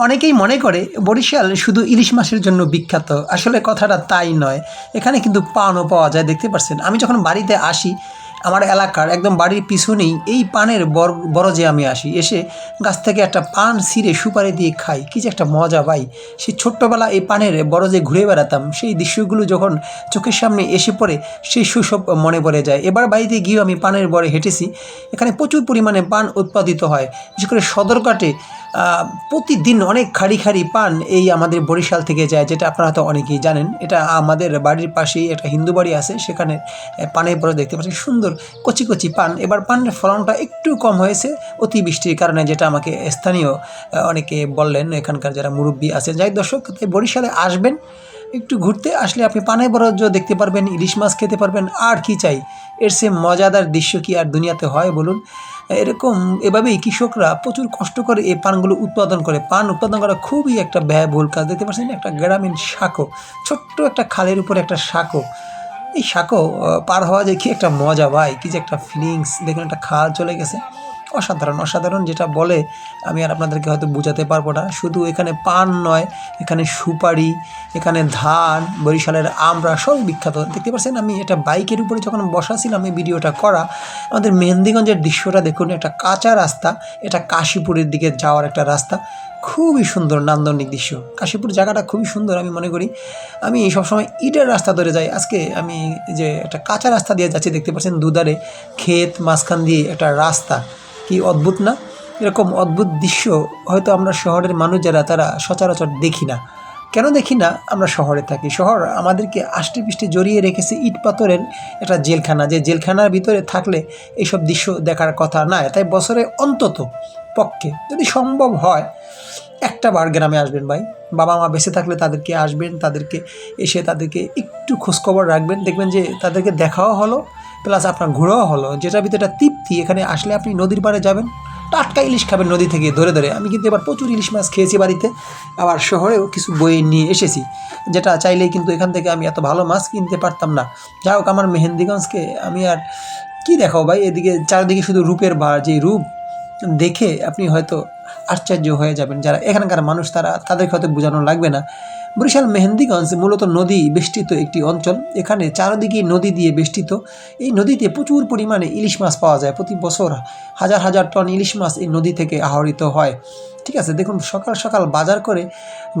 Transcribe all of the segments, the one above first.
অনেকেই মনে করে বরিশাল শুধু ইলিশ মাছের জন্য বিখ্যাত। আসলে কথাটা তাই নয়। এখানে কিন্তু পানও পাওয়া যায় দেখতে পাচ্ছেন আমি যখন বাড়িতে আসি আমার এলাকার একদম বাড়ির পিছনেই এই পানের বর বরজে আমি আসি। এসে গাছ থেকে একটা পান ছিঁড়ে সুপারি দিয়ে খাই। কী যে একটা মজা ভাই! সেই ছোট্টবেলা এই পানের বরজে ঘুরে বেড়াতাম। সেই দৃশ্যগুলো যখন চোখের সামনে এসে পড়ে সেই শৈশব মনে পড়ে যায়। এবার বাড়িতে গিয়েও আমি পানের বরে হেঁটেছি। এখানে প্রচুর পরিমাণে পান উৎপাদিত হয়। বিশেষ করে সদরঘাটে আহ, প্রতিদিন অনেক খাড়ি খাড়ি পান এই আমাদের বরিশাল থেকে যায়, যেটা আপনারা হয়তো অনেকেই জানেন। এটা আমাদের বাড়ির পাশেই একটা হিন্দু বাড়ি আছে, সেখানে পানের পরে দেখতে পাচ্ছি সুন্দর কচি কচি পান। এবার পানের ফলনটা একটু কম হয়েছে অতিবৃষ্টির কারণে, যেটা আমাকে স্থানীয় অনেকে বললেন, এখানকার যারা মুরব্বী আছে যাই দর্শক বরিশালে আসবেন একটু ঘুরতে আসলে আপনি পানে বরজ দেখতে পারবেন, ইলিশ মাছ খেতে পারবেন, আর কি চাই? এর সে মজাদার দৃশ্য কি আর দুনিয়াতে হয় বলুন? এরকম এভাবেই কৃষকরা প্রচুর কষ্ট করে এই পানগুলো উৎপাদন করে। পান উৎপাদন করা খুবই একটা ব্যয়বহুল কাজ। দেখতে পাচ্ছেন একটা গ্রামীণ শাকো, ছোট্ট একটা খালের উপরে একটা শাকো। এই শাকো পার হওয়া যায় কি একটা মজা, ভাই, কি যে একটা ফিলিংস দেখুন, একটা খাল চলে গেছে। অসাধারণ অসাধারণ যেটা বলে আমি আর আপনাদেরকে হয়তো বোঝাতে পারব না। শুধু এখানে পান নয়, এখানে সুপারি, এখানে ধান, বরিশালের আমরা সব বিখ্যাত। দেখতে পাচ্ছেন আমি এটা বাইকের উপরে যখন বসা ছিলাম এই ভিডিওটা করা, আমাদের মেহেন্দিগঞ্জের দৃশ্যটা দেখুন, একটা কাঁচা রাস্তা, এটা কাশীপুরের দিকে যাওয়ার একটা রাস্তা। খুবই সুন্দর নান্দনিক দৃশ্য। কাশীপুর জায়গাটা খুবই সুন্দর আমি মনে করি। আমি সবসময় ইটের রাস্তা ধরে যাই। আজকে আমি যে একটা কাঁচা রাস্তা দিয়ে যাচ্ছি, দেখতে পাচ্ছেন দুধারে ক্ষেত মাঝখান দিয়ে একটা রাস্তা। কি অদ্ভুত না? এরকম অদ্ভুত দৃশ্য হয়তো আমরা শহরের মানুষ যারা, তারা সচরাচর দেখি না। কেন দেখি না? আমরা শহরে থাকি। শহর আমাদেরকে আষ্টে পৃষ্ঠে জড়িয়ে রেখেছে ইট পাথরের একটা জেলখানা। যে জেলখানার ভিতরে থাকলে এইসব দৃশ্য দেখার কথা নয় তাই বছরে অন্তত পক্ষে। যদি সম্ভব হয় একটা বার গ্রামে আসবেন ভাই। বাবা মা বেঁচে থাকলে তাদেরকে আসবেন, তাদেরকে এসে তাদেরকে একটু খোঁজখবর রাখবেন। দেখবেন যে তাদেরকে দেখাও হলো, প্লাস আপনার ঘোরাও হলো। যেটার ভিতরে একটা তৃপ্তি, এখানে আসলে আপনি নদীর পাড়ে যাবেন। টাটকা ইলিশ খাবেন নদী থেকে ধরে ধরে। আমি কিন্তু এবার প্রচুর ইলিশ মাছ খেয়েছি বাড়িতে। আবার শহরেও কিছু বই নিয়ে এসেছি। যেটা চাইলেই কিন্তু এখান থেকে আমি এত ভালো মাছ কিনতে পারতাম না। যাই হোক, আমার মেহেন্দিগঞ্জকে আমি আর কি দেখাও ভাই? এদিকে চারিদিকে শুধু রূপের বার যে রূপ দেখে আপনি হয়তো আশ্চর্য হয়ে যাবেন। যারা এখানকার মানুষ, তারা তাদেরকে হয়তো বোঝানো লাগবে না। বরিশাল মেহেন্দিগঞ্জ মূলত নদী বেষ্টিত একটি অঞ্চল। এখানে চারদিকে নদী দিয়ে বেষ্টিত। এই নদীতে প্রচুর পরিমাণে ইলিশ মাছ পাওয়া যায়। প্রতি বছর হাজার হাজার টন ইলিশ মাছ এই নদী থেকে আহরিত হয়। ঠিক আছে, দেখুন সকাল সকাল বাজার করে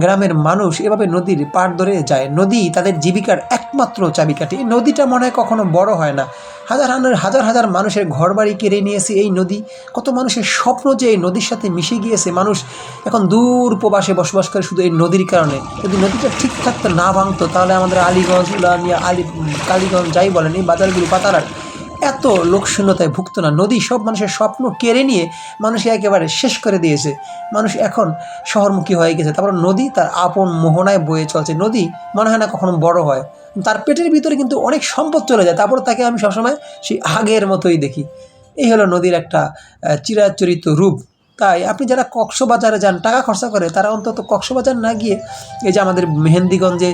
গ্রামের মানুষ এভাবে নদীর পাড় ধরে যায়। নদী তাদের জীবিকার একমাত্র চাবিকাঠি। এই নদীটা মনে হয় কখনো বড় হয় না। হাজার হাজার হাজার হাজার মানুষের ঘরবাড়ি কেড়ে নিয়েছে এই নদী। কত মানুষের স্বপ্ন যে এই নদীর সাথে মিশে গিয়েছে। মানুষ এখন দূর উপবাসে বসবাস করে শুধু এই নদীর কারণে। যদি নদীটা ঠিকঠাক না ভাঙতো, তাহলে আমাদের আলীগঞ্জ উলানিয়া আলি, কালীগঞ্জ যাই বলেন, এই বাজারগুলো পাতারার। এত লোকশূন্যতায় ভুগত না। নদী সব মানুষের স্বপ্ন কেড়ে নিয়ে মানুষকে একেবারে শেষ করে দিয়েছে। মানুষ এখন শহরমুখী হয়ে গেছে। তারপর নদী তার আপন মোহনায় বয়ে চলছে। নদী মনে হয় না কখনো বড় হয়। তার পেটের ভিতরে কিন্তু অনেক সম্পদ চলে যায়। তারপর তাকে আমি সবসময় সেই আগের মতোই দেখি। এই হলো নদীর একটা চিরাচরিত রূপ। তাই আপনি যারা কক্সবাজারে যান, টাকা খরচা করে, তারা অন্তত কক্সবাজার না গিয়ে এই যে আমাদের মেহেন্দিগঞ্জে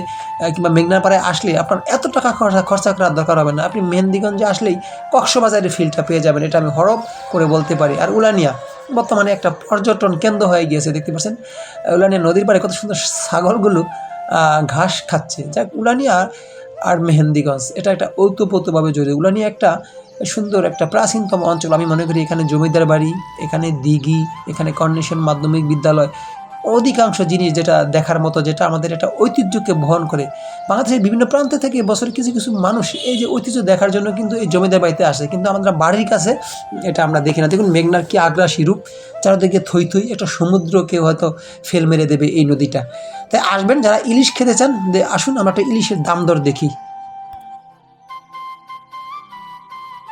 কিংবা মেঘনাপাড়ায় আসলে আপনার এত টাকা খরচা খরচা করার দরকার হবে না। আপনি মেহেন্দিগঞ্জে আসলেই কক্সবাজারের ফিলটা পেয়ে যাবেন, এটা আমি হরফ করে বলতে পারি। আর উলানিয়া, বর্তমানে একটা পর্যটন কেন্দ্র হয়ে গিয়েছে, দেখতে পাচ্ছেন? উলানিয়া নদীর পাড়ে কত সুন্দর ছাগলগুলো ঘাস খাচ্ছে। যাক, উলানিয়া আর মেহেন্দিগঞ্জ, এটা একটা ঔতপ্রোতভাবে জড়িত। উলানিয়া একটা সুন্দর একটা প্রাচীনতম অঞ্চল। আমি মনে করি এখানে জমিদার বাড়ি, এখানে দিঘি, এখানে কন্ডিশন মাধ্যমিক বিদ্যালয়। অধিকাংশ জিনিস যেটা দেখার মতো, যেটা আমাদের একটা ঐতিহ্যকে বহন করে। বাংলাদেশের বিভিন্ন প্রান্ত থেকে বছরে কিছু কিছু মানুষ এই যে ঐতিহ্য দেখার জন্য কিন্তু এই জমিদার বাড়িতে আসে। কিন্তু আমাদের বাড়ির কাছে এটা আমরা দেখি না। দেখুন মেঘনার কি আগ্রাসী রূপ। চারদিকে থই থই, একটা সমুদ্রকে হয়তো ফেল মেরে দেবে এই নদীটা। তাই আসবেন, যারা ইলিশ খেতে চান আসুন, আমরা একটা ইলিশের দাম দর দেখি।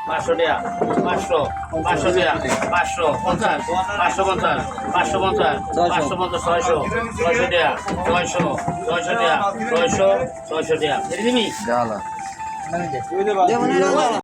পাঁচশো টাকা পাঁচশো পাঁচশো টাকা পাঁচশো পঞ্চাশ পাঁচশো পঞ্চাশ পাঁচশো পঞ্চাশ পাঁচশো পঞ্চাশ ছয়শো ছয়শো টাকা ছয়শো ছয়শো টাকা ছয়শো ছয়শো টাকা। দিবি